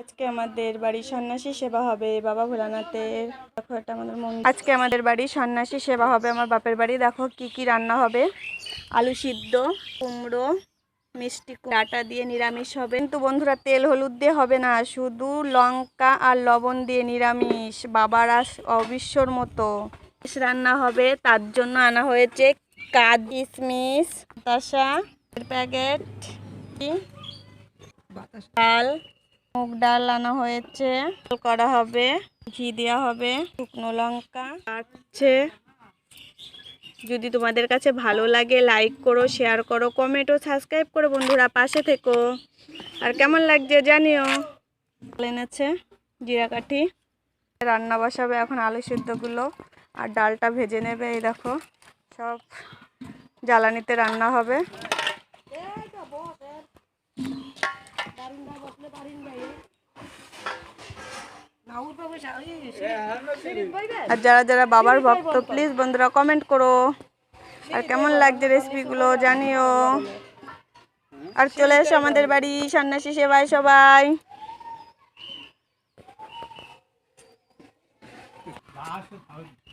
আজকে আমাদের বাড়ি সন্ন্যাসী সেবা হবে বাবা ভোলানাথের। দেখো এটা আমাদের মন আজকে আমাদের বাড়ি সন্ন্যাসী সেবা হবে, আমার বাপের বাড়ি। দেখো কি কি রান্না হবে। আলু সিদ্ধ, কুমড়ো, মিষ্টি ডাটা দিয়ে নিরামিষ হবে। কিন্তু বন্ধুরা, তেল হলুদ দিয়ে হবে না, শুধু লঙ্কা আর লবণ দিয়ে নিরামিষ। বাবার অবিশ্বর মতো। রান্না হবে, তার জন্য আনা হয়েছে কাজ কিশমিশ প্যাকেট ডাল মুগ ডাল আনা হয়েছে। করা হবে, ঘি দেওয়া হবে, শুকনো লঙ্কা আছে। যদি তোমাদের কাছে ভালো লাগে লাইক করো শেয়ার করো কমেন্ট ও সাবস্ক্রাইব করো বন্ধুরা, পাশে থেকো। আর কেমন লাগছে জানিও। এনেছে জিরা কাঠি। রান্না বসাবে এখন আলু সিদ্ধগুলো, আর ডালটা ভেজে নেবে, এই দেখো। সব জ্বালানিতে রান্না হবে। আর যারা যারা বাবার ভক্ত প্লিজ বন্ধুরা কমেন্ট করো। আর কেমন লাগছে রেসিপিগুলো জানিও। আর চলে এসো আমাদের বাড়ি সন্ন্যাসী সেবায় সবাই।